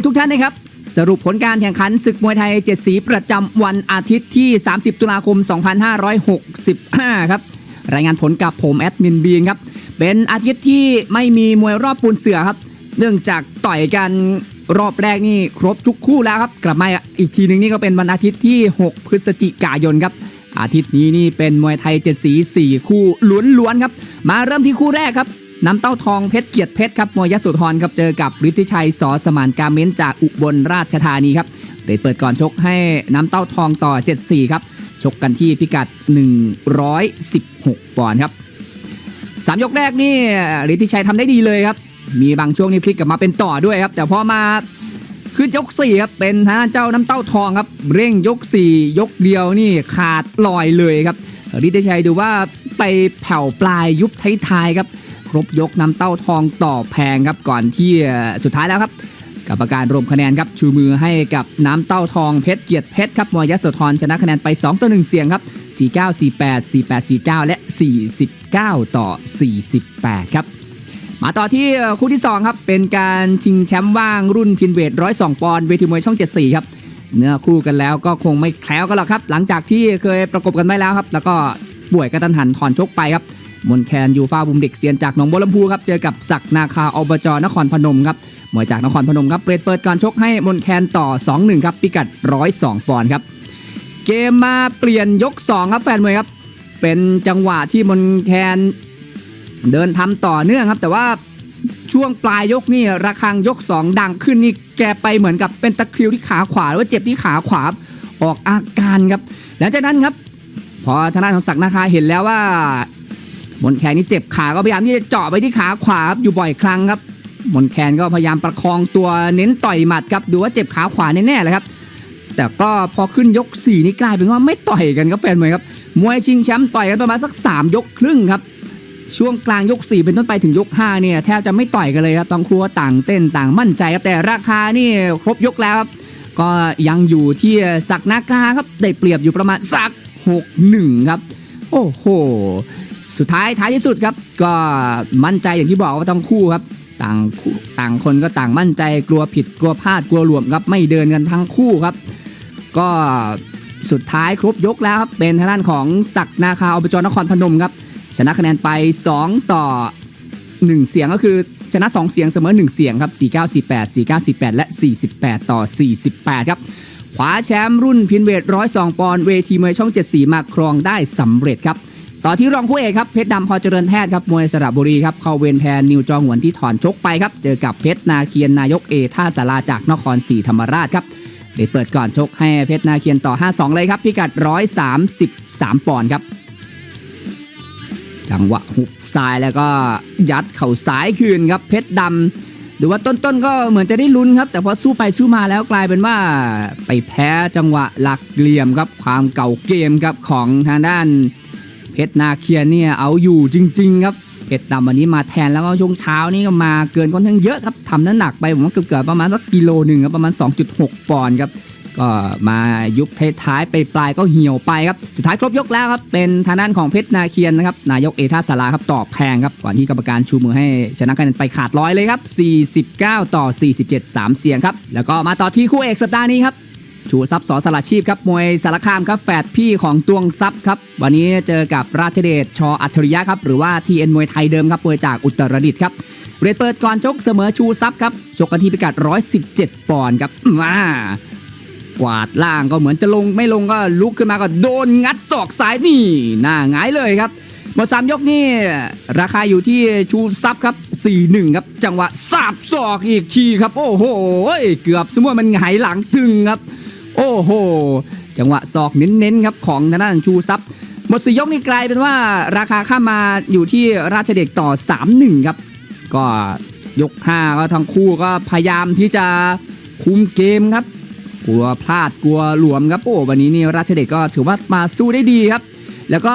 วยทุกท่านนะครับ สรุปผลการแข่งขันศึกมวยไทย7สีประจำวันอาทิตย์ที่ 30 ตุลาคม 2565 ครับ รายงานผลกับผมแอดมินบีนครับ เป็นอาทิตย์ที่ไม่มีมวยรอบปูนเสือครับ เนื่องจากต่อยกันรอบแรกนี่ครบทุกคู่แล้วครับ กลับมาอีกทีหนึงนี่ก็เป็นวันอาทิตย์ที่ 6 พฤศจิกายนครับอาทิตย์นี้นี่เป็นมวยไทยเจ็ดสี4คู่ล้วนๆครับ มาเริ่มที่คู่แรกครับ น้ำเต้าทองเพชรเกียรติเพชรครับมวยยโสธรครับเจอกับฤทธิชัยสอสมานการเม้นจากอุบลราชธานีครับเดยเปิดก่อนชกให้น้ำเต้าทองต่อ 7-4 ครับ ชกกันที่พิกัด 116 ปอนด์ครับสามยกแรกนี่ฤทธิชัยทำได้ดีเลยครับ มีบางช่วงนี่พลิกกลับมาเป็นต่อด้วยครับ แต่พอมาขึ้นยก4ครับเป็นทางด้านเจ้าน้ำเต้าทองครับ เร่งยก 4 ยกเดียวนี่ขาดลอยเลยครับฤทธิชัยดูว่าไปแผ่วปลายยุบท้ายๆครับ ครบยกน้ำเต้าทองต่อแพงครับก่อนที่สุดท้ายแล้วครับกรรมการรวมคะแนนครับชูมือให้กับน้ำเต้าทองเพชรเกียรติเพชรครับมวยยโสธรชนะคะแนนไป 2 ต่อ 1 เสียงครับ 49 48 48 49 และ 49 ต่อ 48 ครับ มาต่อที่คู่ที่ 2 ครับ เป็นการชิงแชมป์ว่างรุ่นพินเวท 102 ปอนด์เวทีมวยช่อง 74 ครับ เนื้อคู่กันแล้วก็คงไม่แคล้วกันหรอกครับ หลังจากที่เคยประกบกันไว้แล้วครับ แล้วก็ป่วยกระตันหันถอนชกไปครับ มนแคนยูฟาบุมเด็กเซียนจากหนองบัวลำพูครับเจอกับศักนาคาอบจนครพนมครับมวยจากนครพนมครับเปิดเปิดการชกให้มนแคนต่อ 2-1ครับพิกัด 102 ปอนด์ครับเกมมาเปลี่ยนยก 2 ครับแฟนมวยครับเป็นจังหวะที่มนแคนเดินทำต่อเนื่องครับ แต่ว่าช่วงปลายยกนี่ระฆังยก 2 ดังขึ้นนี่แกไปเหมือนกับเป็นตะคริวที่ขาขวาหรือว่าเจ็บที่ขาขวาออกอาการครับหลังจากนั้นครับ พอทางด้านของศักดิ์นาคาเห็นแล้วว่า มนแคนนี่เจ็บขาก็พยายามที่จะเจาะไปที่ขาขวาครับอยู่บ่อยครั้งครับมนแคนก็พยายามประคองตัวเน้นต่อยหมัดครับดูว่าเจ็บขาขวาแน่ๆเลยครับ แต่ก็พอขึ้นยก 4 นี่กลายเป็นว่าไม่ต่อยกันครับแฟนมวยครับมวยชิงแชมป์ต่อยกันประมาณสัก 3 ยกครึ่งครับช่วงกลางยก 4 เป็นต้นไปถึงยก 5 เนี่ยแทบจะไม่ต่อยกันเลยครับต้องครัวต่างเต้นต่างมั่นใจครับแต่ราคานี่ครบยกแล้วครับก็ยังอยู่ที่สักนากาครับได้เปรียบอยู่ประมาณสัก 6-1 ครับ โอ้โห สุดท้ายท้ายที่สุดครับ ก็มั่นใจอย่างที่บอกว่าต้องคู่ครับ ต่างคู่ต่างคนก็ต่างมั่นใจกลัวผิดกลัวพลาดกลัวหลวมครับไม่เดินกันทั้งคู่ครับ ก็สุดท้ายครบยกแล้วครับเป็นทางด้านของศักดิ์นาคาอบจนครพนมครับชนะคะแนนไป 2 ต่อ 1 เสียงก็คือชนะ 2 เสียงเสมอ 1 เสียงครับ 49 48 49 48 และ 48 ต่อ 48 ครับคว้าแชมป์รุ่นพินเวท102 ปอนด์เวทีมวยช่อง7สีมาครองได้สำเร็จครับ ต่อที่รองคู่เอกครับเพชรดำพอเจริญแพทย์ครับมวยสระบุรีครับเข้าเวรแทนนิวจองหวนที่ถอนชกไปครับ เจอกับเพชรนาเคียนนายกเอท่าสาราจากนครศรีธรรมราชครับเดเปิดก่อนชกให้เพชรนาเคียนต่อ 5-2 เลยครับพิกัด 133 ปอนด์ครับ จังหวะหุบซ้ายแล้วก็ยัดเข่าซ้ายคืนครับเพชรดำดูว่าต้นๆก็เหมือนจะได้ลุ้นครับ แต่พอสู้ไปสู้มาแล้วกลายเป็นว่าไปแพ้จังหวะหลักเหลี่ยมครับความเก่าเกมครับของทางด้าน เพชรนาเคียนเนี่ยเอาอยู่จริง ๆ ครับเพชรดำวันนี้มาแทนแล้วก็ช่วงเช้านี่ก็มาเกินค่อนข้างเยอะครับทำน้ำหนักไปผมว่าเกือบๆประมาณสักกิโลหนึ่งครับประมาณ 2.6 ปอนด์ครับก็มายุบท้ายไปปลายก็เหี่ยวไปครับสุดท้ายครบยกแล้วครับเป็นทางด้านของเพชรนาเคียนนะครับนายกเอท่าสาราครับตอบแพงครับก่อนที่กรรมการชูมือให้ชนะคะแนนไปขาดร้อยเลยครับ49 ต่อ 47 3 เสียงครับแล้วก็มาต่อที่คู่เอกสัปดาห์นี้ครับ ชูทรัพย์สอสละชีพครับมวยสารคามครับแฝดพี่ของตวงทรัพย์ครับวันนี้เจอกับราชเดชชออัจฉริยะครับหรือว่า TN มวยไทยเดิมครับมวยจากอุตรดิตถ์ครับเรทเปิดก่อนชกเสมอชูทรัพย์ครับชกกันที่พิกัด 117 ปอนด์ครับมากวาดล่างก็เหมือนจะลงไม่ลงก็ลุกขึ้นมาก็โดนงัดศอกซ้ายนี่หน้าหงายเลยครับหมดสามยกนี่ราคาอยู่ที่ชูทรัพย์ครับ 4-1 ครับ จังหวะสาบศอกอีกทีครับ โอ้โห เกือบสมมติมันหงายหลังตึงครับ โอ้โห จังหวะศอกเน้นๆครับของทางด้านชูซับหมดสี่ยกนี่กลายเป็นว่าราคาข้ามมาอยู่ที่ราชเด็กต่อ 3-1 ครับ ก็ยก5ก็ทั้งคู่ก็พยายามที่จะคุมเกมครับ กลัวพลาดกลัวหลวมครับโอ้วันนี้นี่ราชเด็กก็ถือว่ามาสู้ได้ดีครับ แล้วก็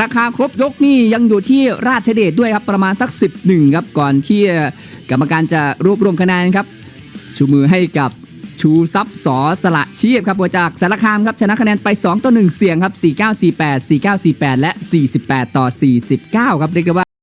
ราคาครบยกนี่ยังอยู่ที่ราชเดชด้วยครับประมาณสัก 11ครับก่อนที่กรรมการจะรวบรวมคะแนนครับชูมือให้กับ ชูซับสอสละชีพครับจากสารคามครับชนะคะแนนไป 2 ต่อ 1 เสียงครับ 49 48 49 48 และ 48 ต่อ 49 ครับเรียกได้ว่า